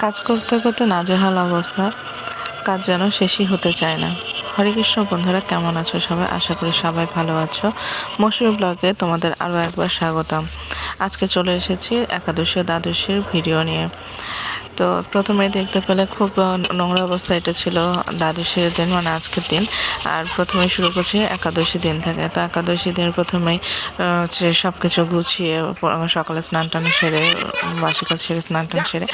কাজ করতে করতে নাজেহাল অবস্থা। কাজ যেন শেষই হতে চায় না। হরে কৃষ্ণ, বন্ধুরা কেমন আছো সবাই? আশা করি সবাই ভালো আছো। মৌসুমী ব্লগে তোমাদের আরও একবার স্বাগতম। আজকে চলে এসেছি একাদশী দ্বাদশীর ভিডিও নিয়ে। তো প্রথমে দেখতে পেলে খুব নোংরা অবস্থা এটা ছিল দ্বাদশীর দিন মানে আজকের দিন। আর প্রথমে শুরু করছি একাদশী দিন থেকে। তো একাদশী দিন প্রথমেই হচ্ছে সব কিছু গুছিয়ে সকালে স্নান টান সেরে, বাসি কাজ সেরে, স্নান টান সেরে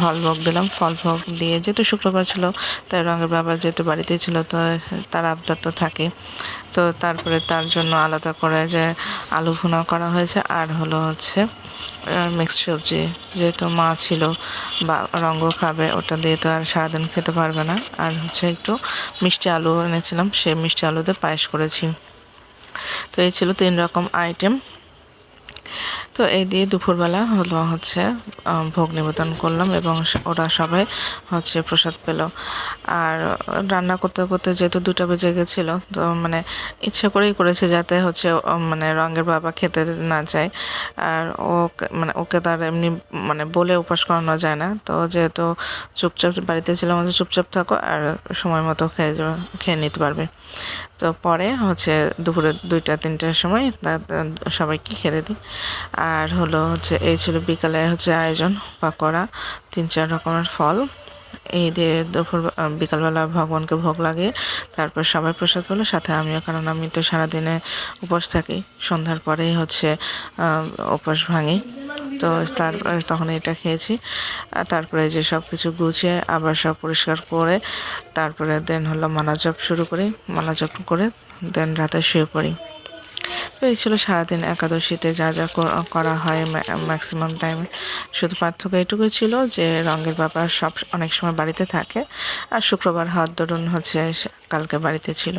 ফল ভোগ দিলাম। ফল ভোগ দিয়ে যেহেতু শুক্রবার ছিল, তাই রঙের বাবা যেহেতু বাড়িতে ছিল, তো তার আবদার তো থাকে। তো তারপরে তার জন্য আলাদা করে যে আলু ভুনা করা হয়েছে। আর হলো হচ্ছে মিক্সড সবজি যেহেতু মা ছিল, বা রঙ্গ খাবে, ওটা দিয়ে তো আর সারাদিন খেতে পারবে না। আর হচ্ছে একটু মিষ্টি আলু এনেছিলাম সে মিষ্টি আলুতে পায়েস করেছি। তো এই ছিল তিন রকম আইটেম তো এই দিয়ে দুপুরবেলা হলো হচ্ছে ভোগ নিবেদন করলাম এবং ওরা সবাই হচ্ছে প্রসাদ পেল। আর রান্না করতে করতে যেহেতু দুটা বেজে গেছিল, তো মানে ইচ্ছে করেই করেছে যাতে হচ্ছে মানে রঙের বাবা খেতে না চায়। আর ও মানে ওকে তার এমনি মানে বলে উপাস করানো যায় না। তো যেহেতু চুপচাপ বাড়িতে ছিলাম চুপচাপ থাকো আর সময় মতো খেয়ে খেয়ে নিতে পারবে। তো পরে হচ্ছে দুপুরে দুইটা, তিনটার সময় সবাইকে খেতে দিই। আর হলো হচ্ছে এই ছিল বিকালে হচ্ছে আয়োজন করা তিন, চার রকমের ফল। এই দিয়ে দুপুর বিকালবেলা ভগবানকে ভোগ লাগিয়ে তারপর সবাই প্রসাদ পেল, সাথে আমিও, কারণ আমি তো সারাদিনে উপোস থাকি। সন্ধ্যার পরেই হচ্ছে উপোস ভাঙি। তো তার, তখন এটা খেয়েছি। তারপরে যে সব কিছু গুছিয়ে আবার সব পরিষ্কার করে তারপরে দেন হলো মালা জপ শুরু করি। মালা জপ করে দেন রাতে শুয়ে পড়ি। তো এই ছিল সারাদিন একাদশীতে যা যা করা হয় ম্যাক্সিমাম টাইমে শুধু পার্থক্য এটুকুই ছিল যে রঙের বাবা সব, অনেক সময় বাড়িতে থাকে। আর শুক্রবার হাত ধরুন হচ্ছে কালকে বাড়িতে ছিল।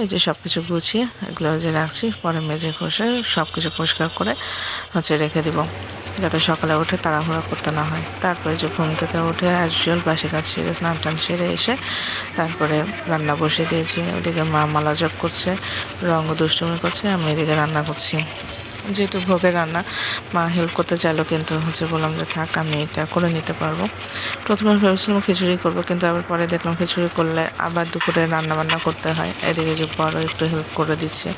এই যে সব কিছু গুছিয়ে এগুলো যে রাখছি, পরে মেজে ঘষে সব কিছু পরিষ্কার করে হচ্ছে রেখে দিব, যাতে সকালে উঠে তাড়াহুড়া করতে না হয়। তারপরে যে ঘুম থেকে উঠে অ্যাজুয়াল বাসি কাজ সেরে, স্নান টান সেরে এসে তারপরে রান্না বসিয়ে দিয়েছি। ওদিকে মা মালা জপ করছে, রঙ দুষ্টুমি করছে, আমি এদিকে রান্না করছি। যেহেতু ভোগের রান্না, মা হেল্প করতে চাইলো কিন্তু হচ্ছে বললাম যে থাক, আমি এটা করে নিতে পারব। প্রথমে ভেবেছিলাম খিচুড়ি করব কিন্তু আবার পরে দেখলাম খিচুড়ি করলে আবার দুপুরে রান্না বান্না করতে হয়। এদিকে যে বড় একটু হেল্প করে দিচ্ছে।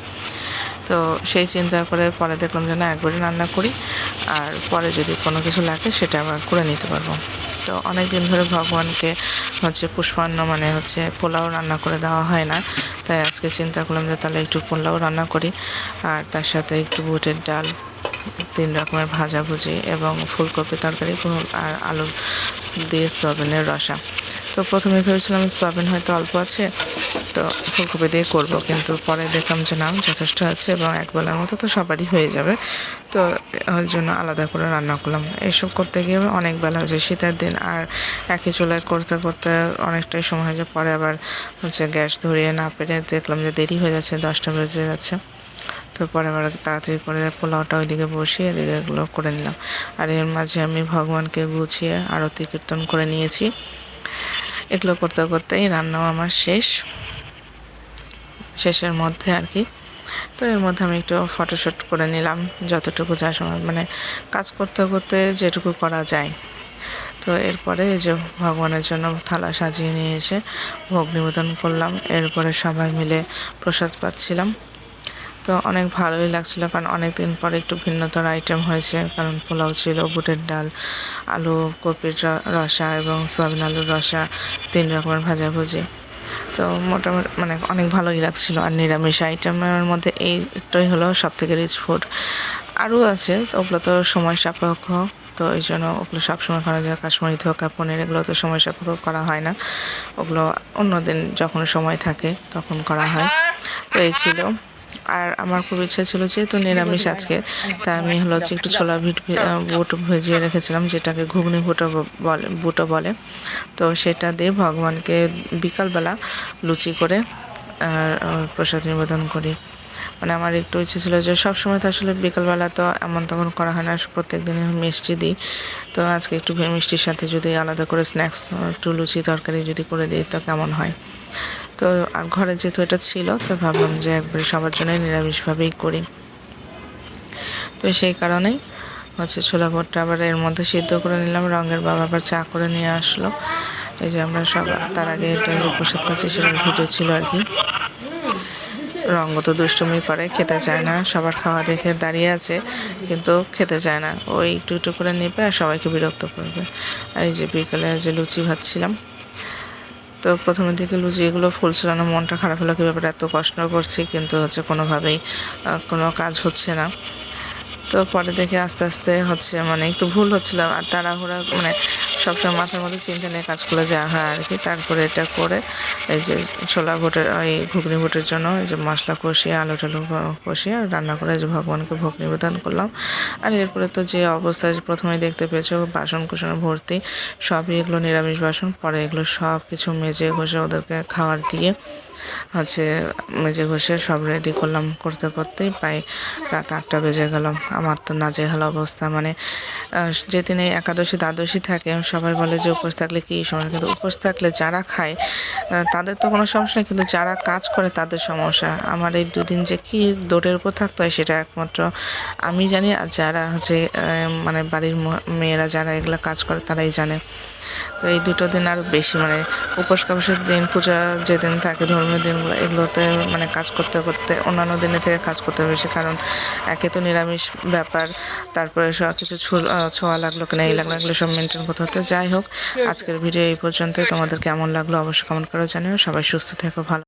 তো সেই চিন্তা করে পরে দেখলাম যে না একবারই রান্না করি। আর পরে যদি কোনো কিছু লাগে সেটা আবার করে নিতে পারব। তো অনেক দিন ধরে ভগবানকে হচ্ছে পুষ্পান্ন মানে হচ্ছে পোলাও রান্না করে দেওয়া হয় না। তাই আজকে চিন্তা করলাম যে তাহলে একটু পোলাও রান্না করি। আর তার সাথে একটু বুটের ডাল, তিন রকমের ভাজাভুজি এবং ফুলকপি তরকারি আর আলুর দিয়ে সয়াবিনের রসা। তো প্রথমে ভেবেছিলাম সয়াবিন হয়তো অল্প আছে, তো ফুলকপি দিয়ে করব, কিন্তু পরে দেখলাম যে নাম যথেষ্ট আছে এবং একবেলার মতো তো সবারই হয়ে যাবে। তো ওই জন্য আলাদা করে রান্না করলাম। এসব করতে গিয়ে অনেক বেলা হয়েছে, শীতের দিন, আর একই চুলায় করতে করতে অনেকটাই সময় হয়ে যায় পরে আবার হচ্ছে গ্যাস ধরিয়ে না পেরে দেখলাম যে দেরি হয়ে যাচ্ছে, দশটা বেজে যাচ্ছে। তো পরে আবার তাড়াতাড়ি করে পোলাওটা ওইদিকে বসিয়ে এদিকে এগুলো করে নিলাম। আর এর মাঝে আমি ভগবানকে গুছিয়ে আরতি কীর্তন করে নিয়েছি। এগুলো করতে করতেই রান্নাও আমার শেষ। শেষের মধ্যে আর কি। তো এর মধ্যে আমি একটু ফটোশ্যুট করে নিলাম যতটুকু যা সময় মানে কাজ করতে করতে যেটুকু করা যায়। তো এরপরে এই যে ভগবানের জন্য থালা সাজিয়ে নিয়ে এসে ভোগ নিবেদন করলাম। এরপরে সবাই মিলে প্রসাদ পাচ্ছিলাম। তো অনেক ভালোই লাগছিল কারণ অনেক দিন পরে একটু ভিন্নতর আইটেম হয়েছে, কারণ পোলাও ছিল, বুটের ডাল, আলু, কপির রসা এবং সয়াবিন আলুর রসা, তিন রকমের ভাজাভুজি। তো মোটামুটি মানে অনেক ভালোই লাগছিল আর নিরামিষ আইটেমের মধ্যে এই একটাই হলো সব থেকে রিচ ফুড আরও আছে, তো ওগুলো তো সময় সাপেক্ষ, তো এই জন্য ওগুলো সবসময় করা যায়। কাশ্মীরি ধোকা, পনির, এগুলো তো সময় সাপেক্ষ করা হয় না। ওগুলো অন্যদিন যখন সময় থাকে তখন করা হয়। তো এই ছিল। আর আমার খুব ইচ্ছা ছিল যেহেতু নিরামিষ আজকে। তা আমি হলো হচ্ছে একটু ছোলা ভিট বুট ভেজিয়ে রেখেছিলাম যেটাকে ঘুগনি বুটো বলে বুটো বলে। তো সেটা দিয়ে ভগবানকে বিকালবেলা লুচি করে প্রসাদ নিবেদন করি। মানে আমার একটু ইচ্ছে ছিল যে সব সময় তো আসলে বিকালবেলা তো এমন তেমন করা হয় না প্রত্যেক দিনে মিষ্টি দিই। তো আজকে একটু মিষ্টির সাথে যদি আলাদা করে স্ন্যাক্স একটু লুচি তরকারি যদি করে দিই তো কেমন হয়? তো আর ঘরে যেহেতু এটা ছিল, তো ভাবলাম যে একবারে সবার জন্যই নিরামিষভাবেই করি। তো সেই কারণেই হচ্ছে ছোলা ভুট্টা আবার এর মধ্যে সিদ্ধ করে নিলাম, রঙের বাবা আবার চা করে নিয়ে আসলো। এই যে আমরা সব, তার আগে এটা যে প্রসাদ পাচ্ছি সেটার ভিডিও ছিল আর কি। রঙ্গ তো দুষ্টুমি করে, খেতে চায় না, সবার খাওয়া দেখে দাঁড়িয়ে আছে, কিন্তু খেতে চায় না। ওই একটু একটু করে নেবে আর সবাইকে বিরক্ত করবে। আর এই যে বিকেলে যে লুচি ভাজছিলাম তো প্রথমে দিকে লুচি এগুলো ফুলছিল না, মনটা খারাপ হলো, কি ব্যাপারে এত কষ্ট করছি, কিন্তু হচ্ছে কোনোভাবেই কোনো কাজ হচ্ছে না। তো পরে দেখে আস্তে আস্তে হচ্ছে মানে একটু ভুল হচ্ছিল আর তাড়াহুড়া মানে সবসময় মাথার মধ্যে চিন্তা নিয়ে কাজ করে যাওয়া হয় আর কি। তারপরে এটা করে এই যে ছোলা ভোটের ওই ঘুগনি ভোটের জন্য এই যে মশলা কষিয়ে, আলু টালু কষিয়ে রান্না করে যে ভগবানকে ভোগ নিবেদন করলাম। আর এরপরে তো যে অবস্থায় প্রথমেই দেখতে পেয়েছ, বাসন কুসনে, ভর্তি সবই এগুলো নিরামিষ বাসন, পরে এগুলো সব কিছু মেজে ঘষে ওদেরকে খাবার দিয়ে হচ্ছে মেজে ঘষে সব রেডি করলাম, করতে করতেই প্রায় রাত আটটা বেজে গেল। আমার তো না নাজেহাল অবস্থা মানে যেদিন এই একাদশী, দ্বাদশী থাকে, সবাই বলে যে উপোস থাকলে কী সমস্যা? কিন্তু উপোস থাকলে যারা খায় তাদের তো কোনো সমস্যা নেই, কিন্তু যারা কাজ করে তাদের সমস্যা। আমার এই দুদিন যে কী দৌড়ের উপর থাকতে হয় সেটা একমাত্র আমি জানি, আর যারা হচ্ছে মানে বাড়ির মেয়েরা যারা এগুলো কাজ করে, তারাই জানে। তো এই দুটো দিন আরও বেশি মানে উপোস কাপসের দিন, পূজা যেদিন থাকে, ধর্মীয় দিনগুলো, এগুলোতে মানে কাজ করতে করতে, অন্যান্য দিনে থেকে কাজ করতে বেশি, কারণ একে তো নিরামিষ ব্যাপার, তারপরে সব কিছু ছোঁয়া লাগল কিনা, এই লাগল, এগুলো সব মেনটেন করতে হতে যাই হোক, আজকের ভিডিও এই পর্যন্তই। তোমাদের কেমন লাগল অবশ্যই কমেন্ট করে জানিও। সবাই সুস্থ থেকো, ভালো